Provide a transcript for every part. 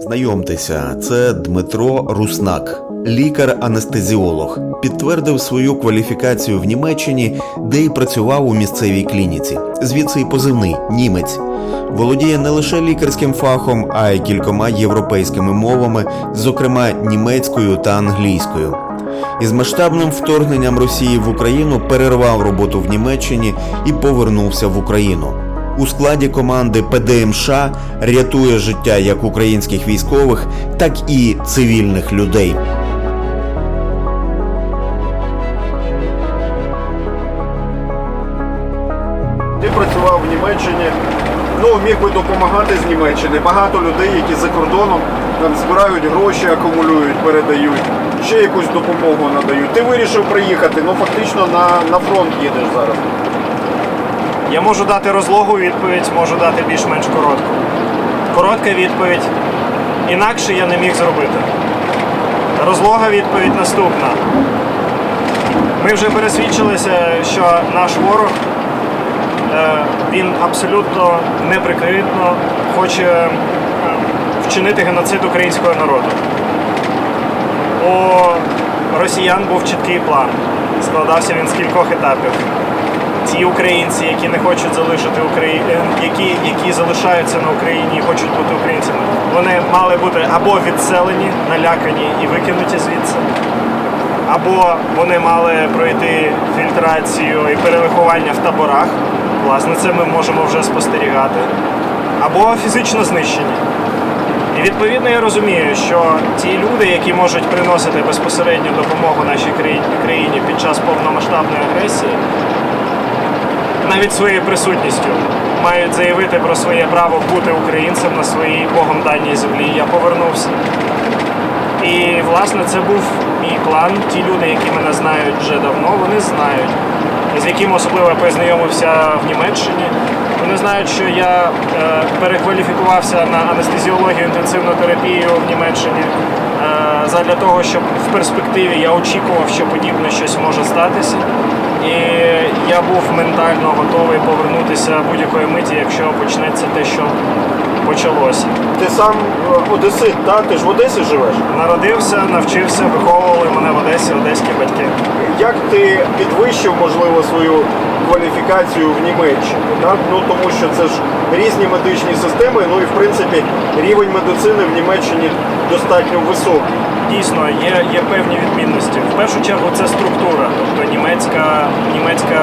Знайомтеся, це Дмитро Руснак, лікар-анестезіолог. Підтвердив свою кваліфікацію в Німеччині, де й працював у місцевій клініці. Звідси й позивний німець. Володіє не лише лікарським фахом, а й кількома європейськими мовами, зокрема німецькою та англійською. Із масштабним вторгненням Росії в Україну перервав роботу в Німеччині і повернувся в Україну. У складі команди ПДМШ рятує життя як українських військових, так і цивільних людей. Ти працював в Німеччині, ну міг би допомагати з Німеччини. Багато людей, які за кордоном там збирають гроші, акумулюють, передають, ще якусь допомогу надають. Ти вирішив приїхати, ну фактично на, на фронт їдеш зараз. Я можу дати розлогу відповідь, можу дати більш-менш коротку. Коротка відповідь. Інакше я не міг зробити. Розлога відповідь наступна. Ми вже пересвідчилися, що наш ворог е, він абсолютно неприкритно хоче е, вчинити геноцид українського народу. У росіян був чіткий план. Складався він з кількох етапів ті українці, які не хочуть залишити Україну, які, які залишаються на Україні і хочуть бути українцями, вони мали бути або відселені, налякані і викинуті звідси, або вони мали пройти фільтрацію і перевиховання в таборах. Власне, це ми можемо вже спостерігати, або фізично знищені. І відповідно я розумію, що ті люди, які можуть приносити безпосередню допомогу нашій країні під час повномасштабної агресії, навіть своєю присутністю мають заявити про своє право бути українцем на своїй Богом даній землі. Я повернувся. І власне це був мій план. Ті люди, які мене знають вже давно, вони знають, з яким особливо я познайомився в Німеччині. Вони знають, що я е, перекваліфікувався на анестезіологію інтенсивну терапію в Німеччині е, задля того, щоб в перспективі я очікував, що подібне щось може статися. І я був ментально готовий повернутися будь-якої миті, якщо почнеться те, що почалося. Ти сам е, одесит, так? Ти ж в Одесі живеш? Народився, навчився, виховували мене в Одесі, одеські батьки. Як ти підвищив, можливо, свою кваліфікацію в Німеччині? Так? Ну, тому що це ж різні медичні системи, ну і в принципі рівень медицини в Німеччині достатньо високий. Дійсно, є, є певні відмінності. В першу чергу це структура, тобто німецька, німецька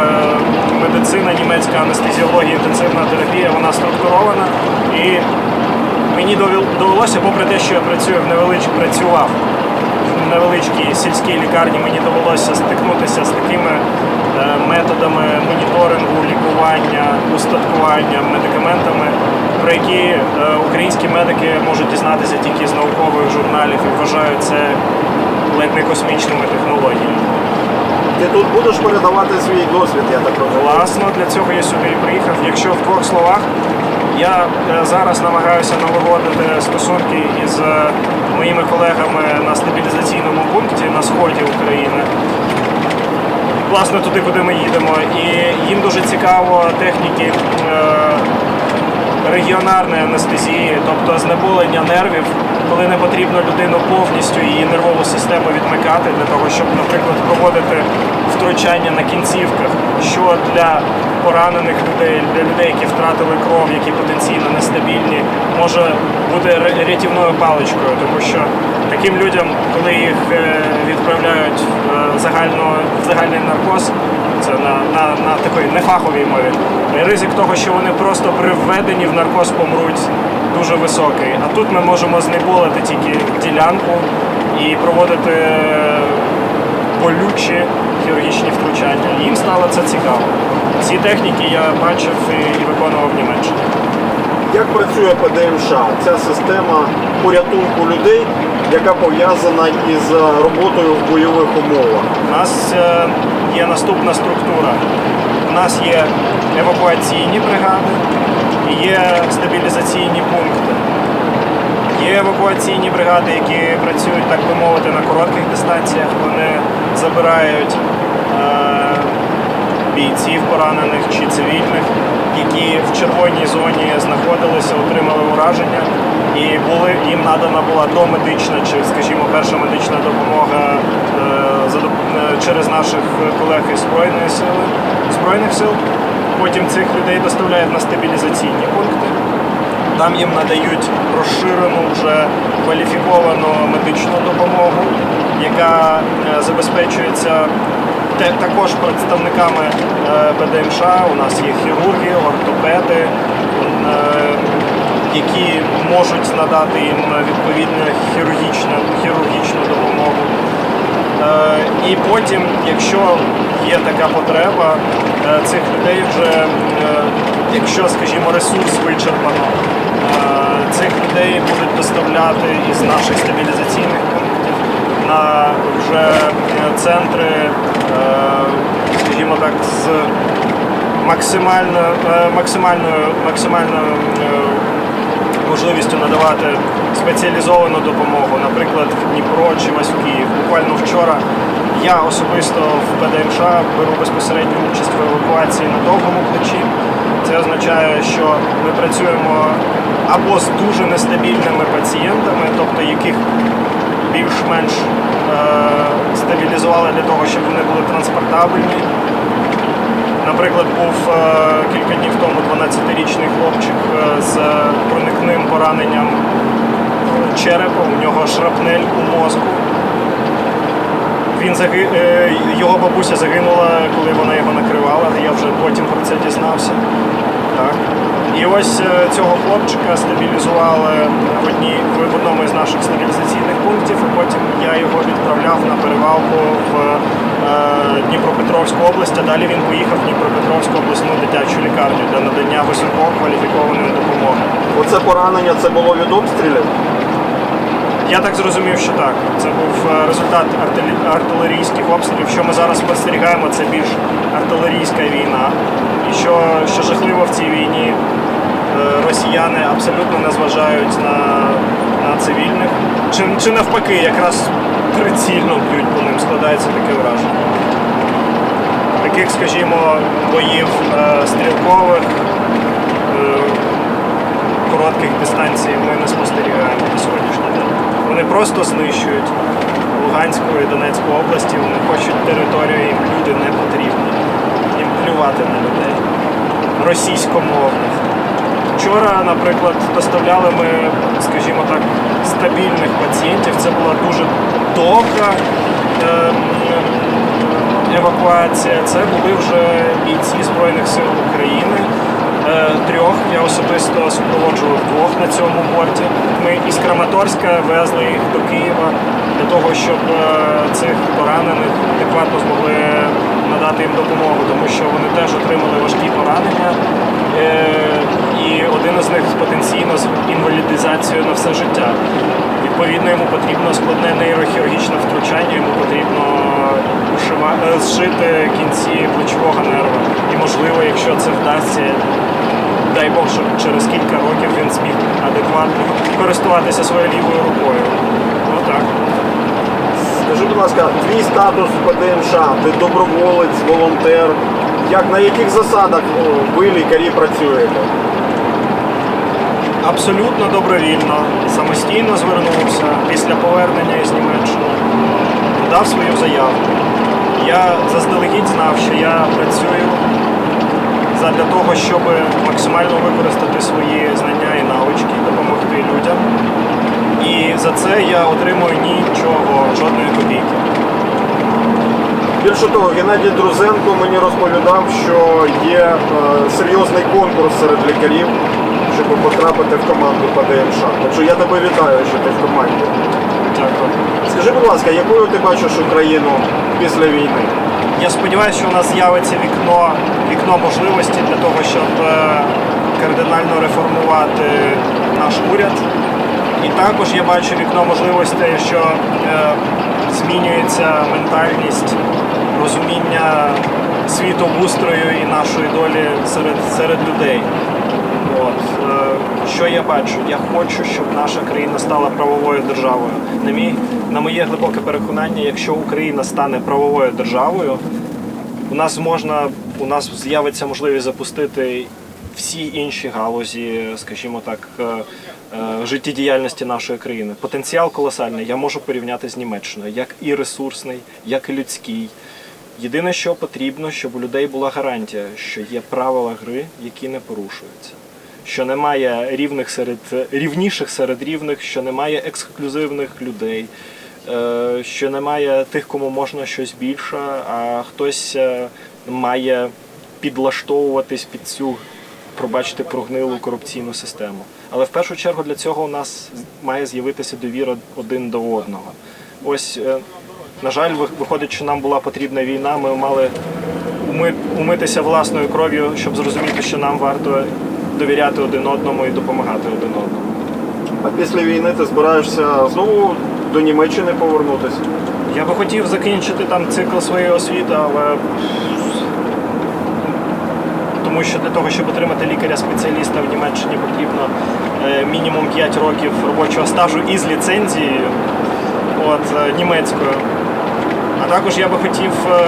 медицина, німецька анестезіологія, інтенсивна терапія, вона структурована. І мені довел- довелося, попри те, що я працюю в невелич... працював невеличкій сільській лікарні, мені довелося стикнутися з такими е, методами моніторингу, лікування, устаткування, медикаментами, про які е, українські медики можуть дізнатися тільки з наукових журналів і вважають це ледь не космічними технологіями. Ти тут будеш передавати свій досвід, я так розумію. Власно, для цього я сюди і приїхав. Якщо в двох словах, я е, зараз намагаюся налагодити стосунки із е, моїми колегами на стабілізаційному пункті на сході України. Власне, туди, куди ми їдемо. І їм дуже цікаво техніки е, регіонарної анестезії, тобто знеболення нервів, коли не потрібно людину повністю її нервову систему відмикати для того, щоб, наприклад, проводити втручання на кінцівках, що для поранених людей, для людей, які втратили кров, які потенційно нестабільні, може бути рятівною паличкою, тому що таким людям, коли їх е, відправляють в загально в загальний наркоз, це на, на, на такій нефаховій мові. Ризик того, що вони просто при введенні в наркоз помруть, дуже високий. А тут ми можемо знеболити тільки ділянку і проводити болючі хірургічні втручання. Їм стало це цікаво. Ці техніки я бачив і, виконував в Німеччині. Як працює ПДМШ? Ця система порятунку людей, яка пов'язана із е, роботою в бойових умовах. У нас е, є наступна структура. У нас є евакуаційні бригади є стабілізаційні пункти. Є евакуаційні бригади, які працюють, так би мовити, на коротких дистанціях. Вони забирають е, бійців поранених чи цивільних, які в червоній зоні знаходилися, отримали ураження і були надана була домедична чи, скажімо, перша медична допомога е, е, через наших колег із Збройної сили, Збройних сил. Потім цих людей доставляють на стабілізаційні пункти. Там їм надають розширену вже кваліфіковану медичну допомогу, яка е, забезпечується також представниками е, БДМШ. У нас є хірурги, ортопеди, е, які можуть надати їм відповідну хірургічну, хірургічну допомогу. Е, І потім, якщо є така потреба, цих людей вже, якщо, скажімо, ресурс вичерпано, цих людей будуть доставляти із наших стабілізаційних пунктів на вже центри, скажімо так, з максимально, е, максимальною, максимальною е, можливістю надавати спеціалізовану допомогу, наприклад, в Дніпро чи ось в Київ. Буквально вчора я особисто в ПДМШ беру безпосередню участь в евакуації на довгому плечі. Це означає, що ми працюємо або з дуже нестабільними пацієнтами, тобто яких більш-менш е, стабілізували для того, щоб вони були транспортабельні. Наприклад, був е, кілька днів тому 12-річний хлопчик е, з проникним пораненням черепа, у нього шрапнель у мозку. Він заги... Його бабуся загинула, коли вона його накривала, я вже потім про це дізнався. Так. І ось е, цього хлопчика стабілізували в, одній, в одному із наших стабілізаційних пунктів, і потім я його відправляв на перевалку в е, Дніпропетровську область, а далі він поїхав в Дніпропетровську обласну дитячу лікарню для надання висококваліфікованої допомоги. Оце поранення це було від обстрілів. Я так зрозумів, що так. Це був е, результат артилерійських обстрілів. Що ми зараз спостерігаємо, це більш артилерійська війна. Що, що жахливо в цій війні, е, росіяни абсолютно не зважають на, на цивільних. Чи, чи навпаки, якраз прицільно б'ють по ним, складається таке враження. Таких, скажімо, боїв е, стрілкових. е, коротких дистанцій ми не спостерігаємо на сьогоднішній день. Вони просто знищують Луганську і Донецьку області, вони хочуть територію, їм люди не потрібні. Їм на людей. Російськомовних. Вчора, наприклад, доставляли ми, скажімо так, стабільних пацієнтів. Це була дуже довга ем, евакуація. Це були вже бійці Збройних сил України. Е, Трьох я особисто супроводжував двох на цьому борті. Ми із Краматорська везли їх до Києва для того, щоб е, цих поранених адекватно змогли надати їм допомогу, тому що вони теж отримали важкі поранення. Е, І один із них потенційно з інвалідизацією на все життя. Відповідно, йому потрібно складне нейрохірургічне втручання, йому потрібно е, зшити кінці плечового нерва. І можливо, якщо це вдасться, дай Бог, щоб через кілька років він зміг адекватно користуватися своєю лівою рукою. Отак. Скажи, будь ласка, твій статус в ПДМШ, ти доброволець, волонтер. Як на яких засадах ви лікарі працюєте? Абсолютно добровільно, самостійно звернувся після повернення із Німеччини, подав свою заявку. Я заздалегідь знав, що я працюю для того, щоб максимально використати свої знання і навички, допомогти людям. І за це я отримую нічого, жодної копійки. Більше того, Геннадій Друзенко мені розповідав, що є е, серйозний конкурс серед лікарів, щоб потрапити в команду ПДМШ. Так що я тебе вітаю, що ти в команді. Дякую. Скажи, будь ласка, якою ти бачиш Україну після війни? Я сподіваюся, що у нас з'явиться вікно, вікно можливості для того, щоб е, кардинально реформувати наш уряд. І також я бачу вікно можливостей, що е, змінюється ментальність, розуміння світоустрою і нашої долі серед, серед людей. От. Е, Що я бачу? Я хочу, щоб наша країна стала правовою державою. На, мій, на моє глибоке переконання, якщо Україна стане правовою державою, у нас можна, у нас з'явиться можливість запустити всі інші галузі, скажімо так, е, життєдіяльності нашої країни. Потенціал колосальний. Я можу порівняти з Німеччиною, як і ресурсний, як і людський. Єдине, що потрібно, щоб у людей була гарантія, що є правила гри, які не порушуються. Що немає рівних серед рівніших серед рівних, що немає ексклюзивних людей, е, що немає тих, кому можна щось більше, а хтось е, має підлаштовуватись під цю, пробачте, прогнилу корупційну систему. Але в першу чергу для цього у нас має з'явитися довіра один до одного. Ось, е, на жаль, виходить, що нам була потрібна війна. Ми мали умитися власною кров'ю, щоб зрозуміти, що нам варто довіряти один одному і допомагати один одному. А після війни ти збираєшся знову до Німеччини повернутися? Я би хотів закінчити там цикл своєї освіти, але тому що для того, щоб отримати лікаря-спеціаліста в Німеччині, потрібно е, мінімум 5 років робочого стажу із ліцензією от, е, німецькою. А також я би хотів е,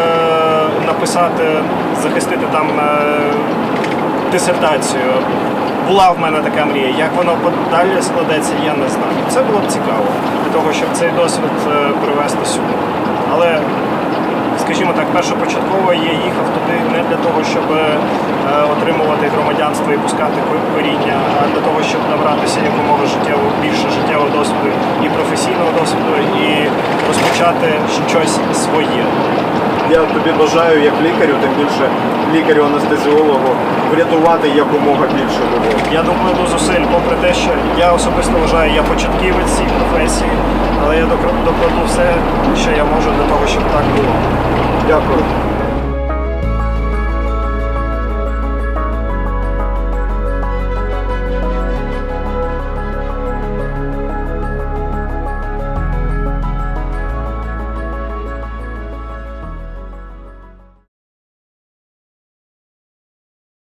написати, захистити там дисертацію. Була в мене така мрія. Як воно далі складеться, я не знаю. Це було б цікаво для того, щоб цей досвід привести сюди. Але, скажімо так, першопочатково я їхав туди не для того, щоб е, отримувати громадянство і пускати коріння, а для того, щоб набратися якомога життєво більше життєвого досвіду і професійного досвіду, і розпочати щось своє. Я тобі бажаю як лікарю, тим більше лікарю-анестезіологу, врятувати якомога більше людей. Я до зусиль, попри те, що я особисто вважаю, я початківець цій професії, але я докладу все, що я можу для того, щоб так було. Дякую.